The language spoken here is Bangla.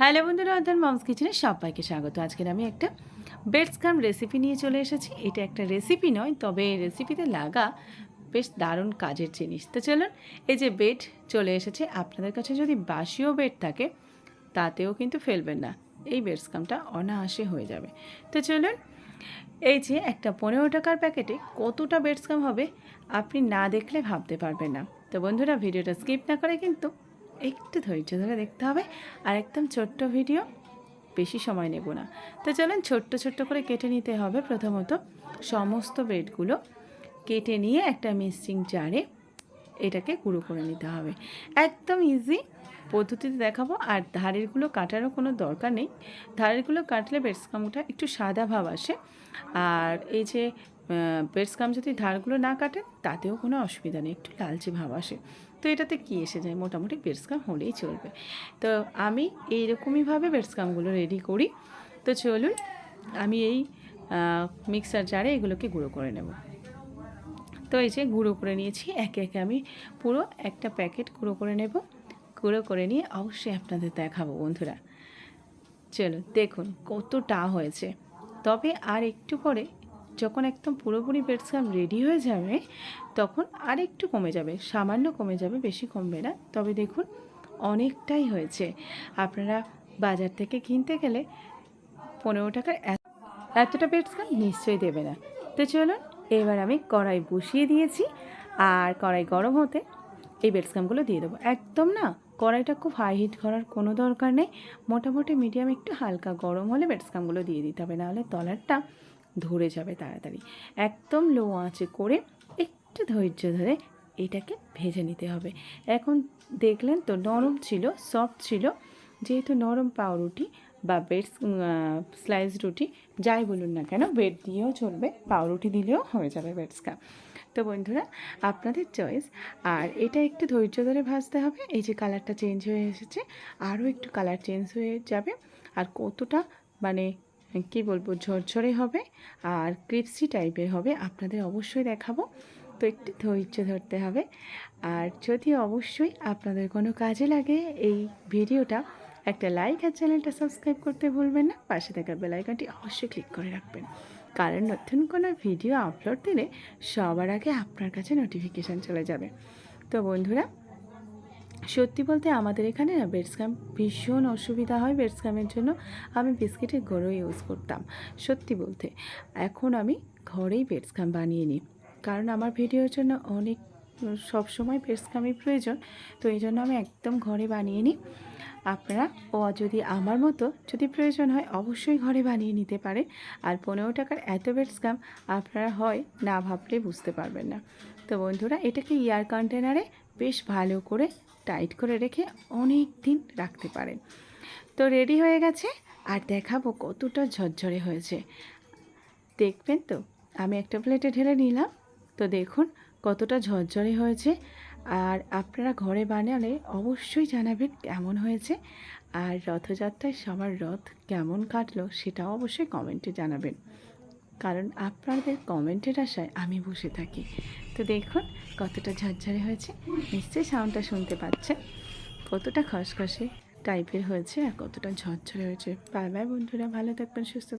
হ্যালো বন্ধুরা অর্থাৎ মমস কিচেনে সবাইকে স্বাগত। আজকের আমি একটা বেডস কাম রেসিপি নিয়ে চলে এসেছি। এটা একটা রেসিপি নয়, তবে এই রেসিপিতে লাগা বেশ দারুণ কাজের জিনিস। তো চলুন, এই যে বেড চলে এসেছে। আপনাদের কাছে যদি বাসিও বেড থাকে, তাতেও কিন্তু ফেলবেন না। এই বেডস কামটা অনায়াসে হয়ে যাবে। তো চলুন, এই যে একটা পনেরো টাকার প্যাকেটে কতটা বেডস কাম হবে, আপনি না দেখলে ভাবতে পারবেন না। তো বন্ধুরা, ভিডিওটা স্কিপ না করে কিন্তু একটু ধৈর্য ধরে দেখতে হবে আর একদম ছোট্ট ভিডিও বেশি সময় নেব না। তো চলেন ছোট্ট ছোট্ট করে কেটে নিতে হবে। প্রথমত সমস্ত ব্রেডগুলো কেটে নিয়ে একটা মিক্সিং জারে এটাকে গুঁড়ো করে নিতে হবে। একদম ইজি পদ্ধতিতে দেখাবো। আর ধারেরগুলো কাটারও কোনো দরকার নেই। ধারেরগুলো কাটলে বেডসকামটা একটু সাদা ভাব আসে। আর এই যে বেডসকাম যদি ধারগুলো না কাটেন, তাতেও কোনো অসুবিধা নেই। একটু লালচে ভাব আসে। তো এটাতে কি এসে যায়? মোটামুটি বেডসকাম হলেই চলবে। তো আমি এইরকমইভাবে বেডসকামগুলো রেডি করি। তো চলুন, আমি এই মিক্সার জারে এগুলোকে গুঁড়ো করে নেব। তো এই যে গুঁড়ো করে নিয়েছি, একে একে আমি পুরো একটা প্যাকেট গুঁড়ো করে নেব। গুঁড়ো করে নিয়ে অবশ্যই আপনাদের দেখাবো বন্ধুরা। চলো দেখুন কতটা হয়েছে। তবে আর একটু পরে যখন একদম পুরোপুরি বেডসাম রেডি হয়ে যাবে, তখন আর একটু কমে যাবে, সামান্য কমে যাবে, বেশি কমবে না। তবে দেখুন, অনেকটাই হয়েছে। আপনারা বাজার থেকে কিনতে গেলে পনেরো টাকার এত- এতটা বেডসাম নিশ্চয়ই দেবে না। তো চলুন, এবার আমি কড়াই বসিয়ে দিয়েছি আর কড়াই গরম হতে এই বেডসকামগুলো দিয়ে দেবো। একদম না, কড়াইটা খুব হাই হিট করার কোনো দরকার নেই। মোটামুটি মিডিয়াম একটু হালকা গরম হলে বেডসকামগুলো দিয়ে দিতে হবে। নাহলে তলারটা ধরে যাবে তাড়াতাড়ি। একদম লো আঁচে করে একটু ধৈর্য ধরে এটাকে ভেজে নিতে হবে। এখন দেখলেন তো নরম ছিল সফট ছিল। যেহেতু নরম পাউরুটি বা বেড স্লাইস রুটি, যাই বলুন না কেন, বেড দিয়েও চলবে, পাউরুটি দিলেও হয়ে যাবে বেডসকা তো বন্ধুরা, আপনাদের চয়েস আর এটা একটু ধৈর্য ধরে ভাজতে হবে, এই যে কালারটা চেঞ্জ হয়ে এসেছে, আরও একটু কালার চেঞ্জ হয়ে যাবে। আর কতটা মানে কি বলব, ঝরঝরে হবে আর ক্রিপসি টাইপের হবে, আপনাদের অবশ্যই দেখাবো। তো একটু ধৈর্য ধরতে হবে। আর যদি অবশ্যই আপনাদের কোনো কাজে লাগে এই ভিডিওটা, একটা লাইক আর চ্যানেলটা সাবস্ক্রাইব করতে ভুলবেন না, পাশে থাকা বেলাইকনটি অবশ্যই ক্লিক করে রাখবেন। কারণ নতুন কোনো ভিডিও আপলোড দিলে সবার আগে আপনার কাছে নোটিফিকেশান চলে যাবে। তো বন্ধুরা সত্যি বলতে আমাদের এখানে না বেডসকাম ভীষণ অসুবিধা হয় বেডসকামের জন্য। আমি বিস্কিটের গুঁড়ো ইউজ করতাম, সত্যি বলতে। এখন আমি ঘরেই বেডসকাম বানিয়ে নিই। কারণ আমার ভিডিওর জন্য অনেক, সব সময় বেডসকামই প্রয়োজন। তো এই জন্য আমি একদম ঘরে বানিয়ে নিই। আপনারা ও যদি আমার মতো যদি প্রয়োজন হয় অবশ্যই ঘরে বানিয়ে নিতে পারে। আর পনেরো টাকার এত বেডসকাম আপনারা হয় না ভাবলে বুঝতে পারবেন না। তো বন্ধুরা, এটাকে ইয়ার কন্টেনারে বেশ ভালো করে টাইট করে রেখে অনেক দিন রাখতে পারেন। তো রেডি হয়ে গেছে, আর দেখাবো কতটা ঝরঝরে হয়েছে। দেখবেন তো, আমি একটা প্লেটে ঢেলে নিলাম। তো দেখুন কতটা ঝরঝরে হয়েছে, আর আপনারা ঘরে বানালে অবশ্যই জানাবেন কেমন হয়েছে, আর রথযাত্রায় সবার রথ কেমন কাটলো সেটাও অবশ্যই কমেন্টে জানাবেন। কারণ আপনাদের কমেন্টের আশায় আমি বসে থাকি। তো দেখুন, কতটা ঝরঝরে হয়েছে। নিশ্চয়ই সাউন্ডটা শুনতে পাচ্ছেন। কতটা খসখসে টাইপের হয়েছে আর কতটা ঝরঝরে হয়েছে। বাই বাই বন্ধুরা, ভালো থাকবেন, সুস্থ